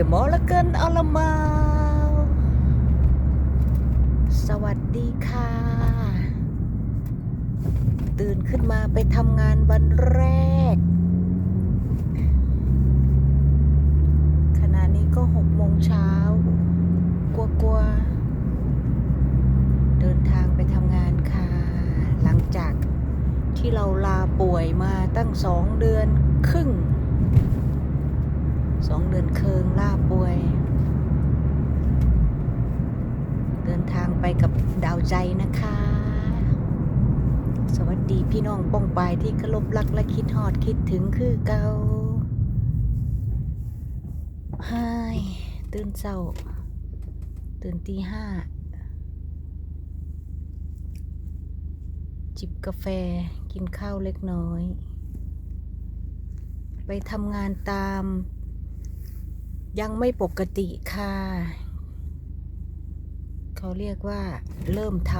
The Morgan a l a m a สวัสดีค่ะ ตื่นขึ้นมาไปทำงานวันแรก ขณะนี้ก็หกโมงเช้ากลัวๆ เดินทางไปทำงานค่ะ หลังจากที่เราลาป่วยมาตั้งสองเดือนครึ่ง สองเดือนเคิงล่าป่วย เดินทางไปกับดาวใจนะคะ สวัสดีพี่น้องป้องปายที่เคารพรักและคิดฮอดคิดถึงคือเกาไฮ้ายตื่นเช้า ตื่นตีห้า จิบกาแฟกินข้าวเล็กน้อย ไปทำงานตาม ยังไม่ปกติค่ะ เขาเรียกว่า เริ่มท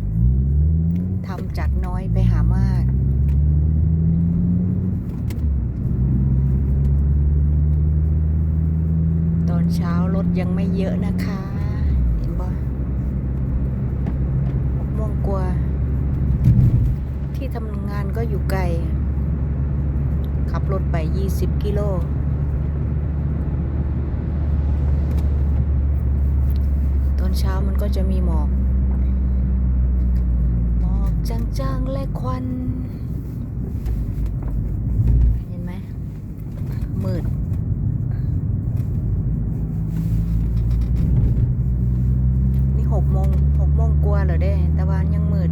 ำทำจากน้อยไปหามากตอนเช้ารถยังไม่เยอะนะคะ เห็นบ่หกโมงกว่าที่ทำงานก็อยู่ไกล ขับรถไป 20 กิโล ตอน เช้ามันก็จะมีหมอก หมอกจางๆและควัน เห็นไหมมืดนี่หกโมงหกโมงกว่าเหรอเด้ แต่ว่ายังมืด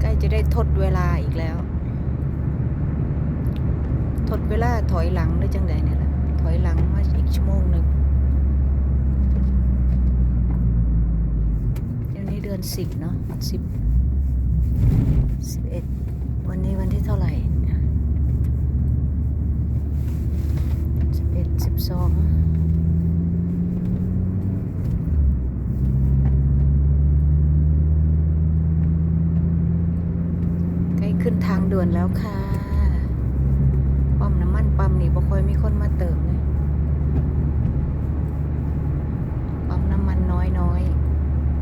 ใกล้จะได้ทดเวลาอีกแล้ว ดเวลาถอยหลังได้จังใดเนี่ยล่ะถอยหลังมาอีกชั่วโมงหนึ่งเดี๋ยวนี้เดือนสิบเนาะสิบสิบเอ็ดวันนี้วันที่เท่าไหร่สิบเอ็ดสิบสองใกล้ขึ้นทางด่วนแล้วค่ะ นี่บ่ค่อยมีคนมาเติมเลยปั๊มน้ำมันน้อยน้อย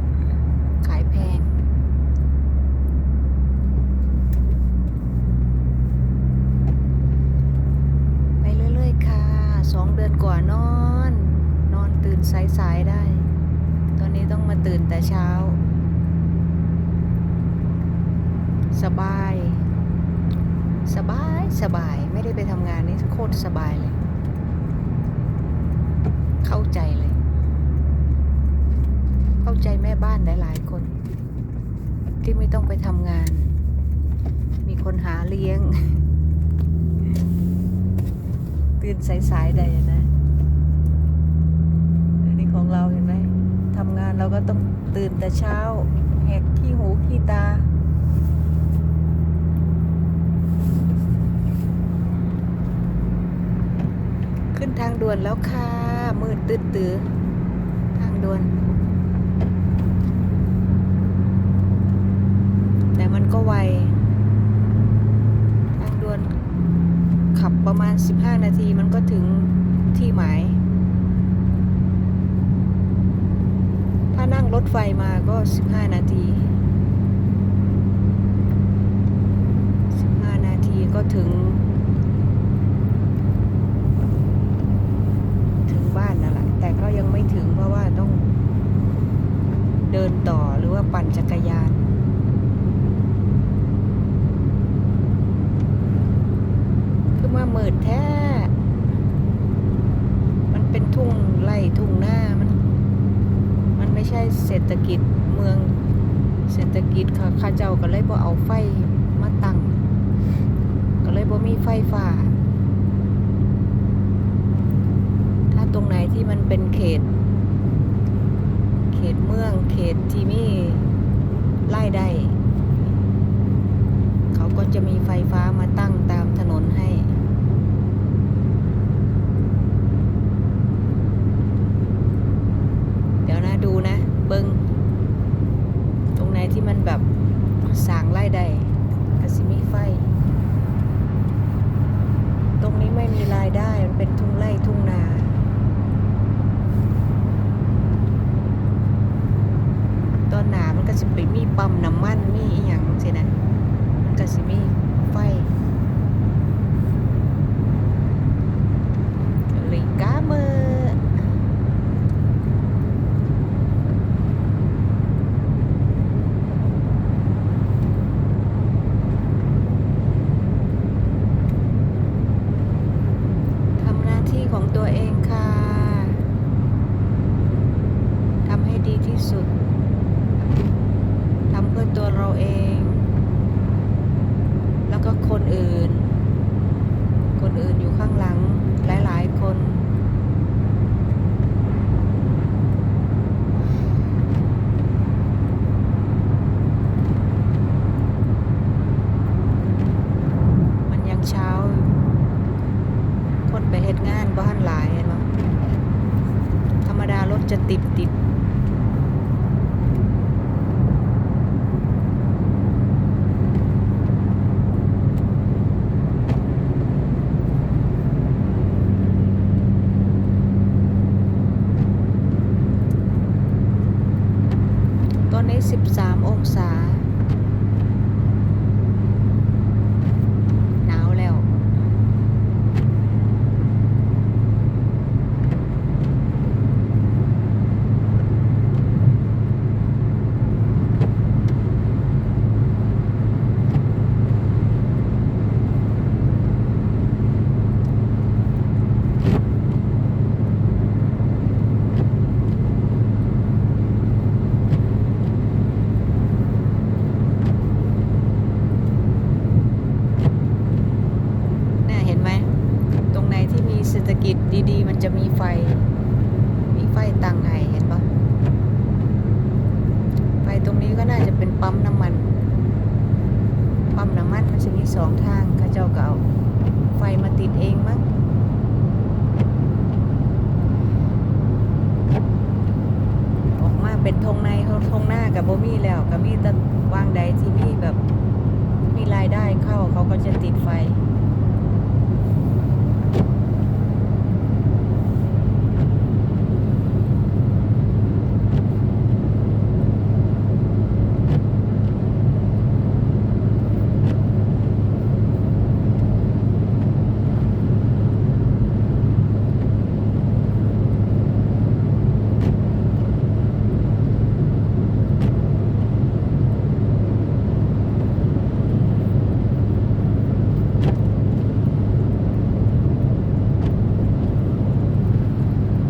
ๆขายแพง ไปเรื่อยๆ ค่ะสองเดือนกว่านอน นอนตื่นสายๆได้ ตอนนี้ต้องมาตื่นแต่เช้า สบาย สบายสบายไม่ได้ไปทำงานนี่โคตรสบายเลย เข้าใจเลย เข้าใจแม่บ้านหลายๆคน ที่ไม่ต้องไปทำงาน มีคนหาเลี้ยง ตื่นสายๆได้นะอันนี้ของเราเห็นไหมทำงานเราก็ต้องตื่นแต่เช้า แหกขี้หูขี้ตา ขึ้น ทางด่วนแล้วค่ะ มืดตื้อตื้อทางด่วน แต่มันก็ไว ทางด่วนขับประมาณ 15 นาทีมันก็ถึงที่หมาย ถ้านั่งรถไฟมาก็ 15 นาที15 นาทีก็ถึง ถึงบ้านนั่นแหละแต่ก็ยังไม่ถึงเพราะว่าต้องเดินต่อหรือว่า ปั่นจักรยาน คือมามืดแท้ มันเป็นทุ่งไร่ทุ่งหน้ามัน มันไม่ใช่เศรษฐกิจเมืองเศรษฐกิจค่ะข้าเจ้าก็เลยบ่เอาไฟมาตั้ง ก็เลยบ่มีไฟฟ้า ถ้าตรงไหนที่มันเป็นเขต เขตเมืองเขตที่มี ไล่ได้ เขาก็จะมีไฟฟ้ามาตั้งตามถนนให้ เดี๋ยวนะดูนะ เบิงตรงไหนที่มันแบบสางไล่ได้ก็สิมีไฟ ไปั๊มน้ำมันมีอีหยังสินะ มันก็สิมีไฟลิกาเมอร์ทำหน้าที่ของตัวเองค่ะ ทำให้ดีที่ สุดทำเพื่อตัวเราเอง แล้วก็คนอื่น คนอื่นอยู่ข้างหลังหลาย ๆ คนมันยังเช้าอยู่คนไปเฮ็ดงานบ้านหลายเห็นบ่ธรรมดารถจะติดติด ตอนนี้ 13 องศา หนาวแล้ว น่ะเห็นไหม ตรงไหนที่มีเศรษฐกิจดีๆ มันจะมีไฟ มีไฟตั้งให้เห็นปะไฟตรงนี้ก็น่าจะเป็นปั๊มน้ำมัน ปั๊มน้ำมันมันจะมีส องทางเข้าเจ้าก็เอาไฟมาติดเองมั้งออกมาเป็นทงในทงหน้ากับโบมี่แล้วก็มีแต่วางใดที่มีแบบมีรายได้เข้าเขาก็จะติดไฟ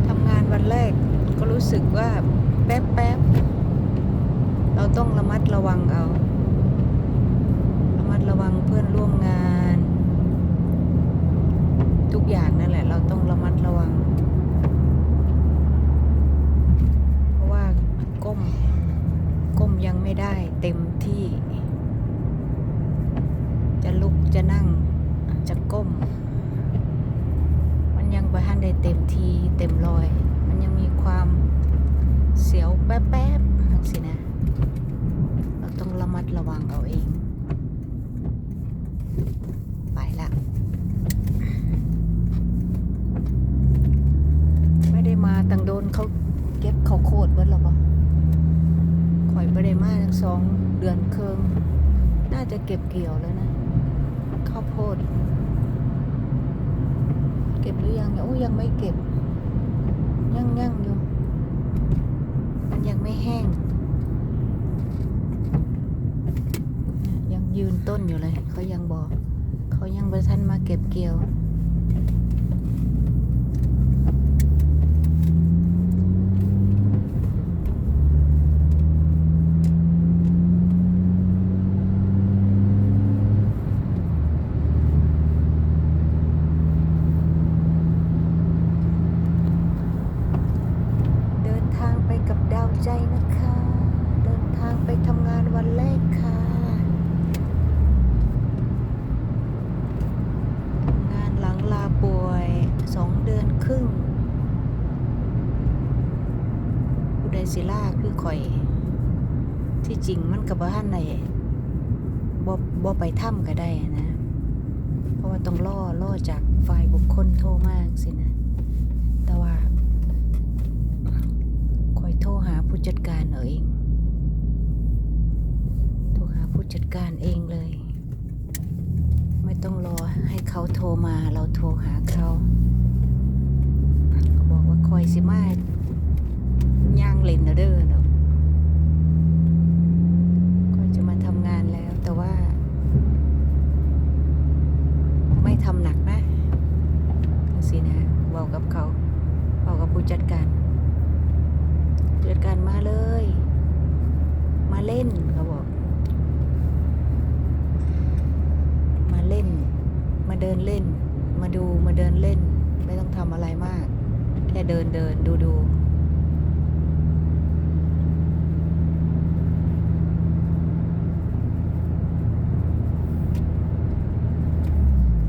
ทำงานวันแรกก็ รู้สึกว่าแป๊บแป๊บๆเราต้องระมัดระวังเอา ระมัดระวังเพื่อนร่วมงาน ทุกอย่างนั่นแหละ เราต้องระมัดระวัง เพราะว่าก้ม ก้มยังไม่ได้เต็มที่ จะลุกจะนั่งจะก้ม มันยังไปทันได้เต็มทีเต็มรอย มันยังมีความเสียวแป๊บๆทั้งสินะ เราต้องระมัดระวังเอาเอง ไปละ ไม่ได้มาตังโดนเขาเก็บเขาวโคตรเบิดหรอปะข่อยไม่ได้มาทั้ง สองเดือนเคิงน่าจะเก็บเกี่ยวแล้วนะ ข้าวโพด เก็บหรือยังเนี่ยโอ้ยังไม่เก็บ ยังยังอยู่ มันยังไม่แห้งยยังยืนต้นอยู่เลย เขายังบอก เขายังประทันมาเก็บเกี่ยว เดินทางไปกับดาวใจนะคะ เดินทางไปทำงานวันแรกค่ะ งานหลังลาป่วยสองเดือนครึ่งผู้ใดสิล่าคือข่อย ที่จริงมันกับบ้านไหนบ่บ่ไปถ้ำก็ได้นะ เพราะว่าต้องล่อล่อจากฝ่ายบุคคลโทรมากสินะ แต่ว่าคอยโทรหาผู้จัดการเอาเอง ผู้จัดการเองเลย ไม่ต้องรอให้เขาโทรมาเราโทรหาเขาก็บอกว่าคอยสิมาย่างเล่นเด้อเนาะคอยจะมาทำงานแล้วแต่ว่า ไม่ทำหนักนะสินะเว้ากับเขาเว้ากับผู้จัดการผู้จัดการมาเลย มาเล่นเขาบอก มาเล่น มาเดินเล่น มาดูมาเดินเล่น ไม่ต้องทำอะไรมาก แค่เดินเดินดูดู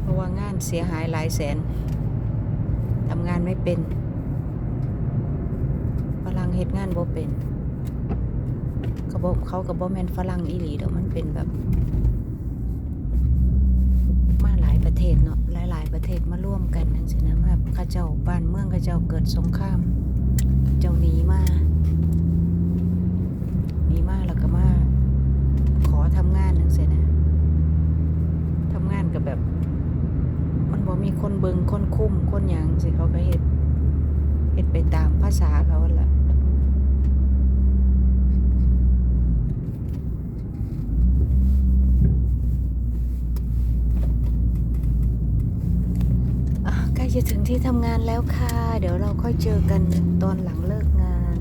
เพรานเสียหายหลายแสนทำงานไม่เป็นฝรั่งเหตุงานบ่เป็นเขาบอกเขากับบ่แมนฝรั่งอีหลีดอกมันเป็นแบบ มาหลายประเทศเนาะหลาย ๆ ประเทศมาร่วมกันนั่นสินะแบบข้าเจ้าบ้านเมืองข้าเจ้าเกิดสงคราม เจ้าหนีมาหนีมาแล้วก็มาขอทำงานนั่นสินะทำงานกับแบบ บ่มีคนเบิงคนคุ้มคนหยังสิเขาก็เฮ็ดเฮ็ดไปตามภาษาเขาหั่นล่ะใกล้จะถึงที่ทำงานแล้วค่ะ เดี๋ยวเราค่อยเจอกันตอนหลังเลิกงาน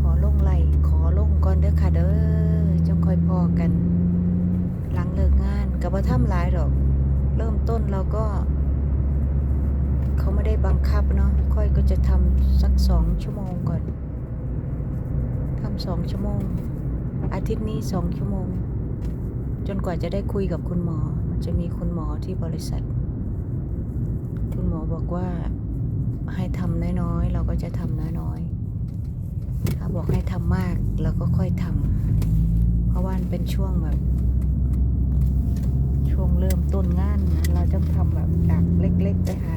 ขอลงไหลขอลงก่อนเด้อค่ะเด้อจังค่อยพอกัน หลังเลิกงานกับว่าทำหลายดอก ต้นเราก็ เขาไม่ได้บังคับเนาะค่อยก็จะทำสักสองชั่วโมงก่อนทำสองชั่วโมง อาทิตย์นี้สองชั่วโมง จนกว่าจะได้คุยกับคุณหมอ จะมีคุณหมอที่บริษัท คุณหมอบอกว่าให้ทำน้อยๆ เราก็จะทำน้อยๆ ถ้าบอกให้ทำมากเราก็ค่อยทำเพราะว่ามันเป็นช่วงแบบ ช่วงเริ่มต้นงานนะเรา ต้องทำแบบจากเล็กๆไปหา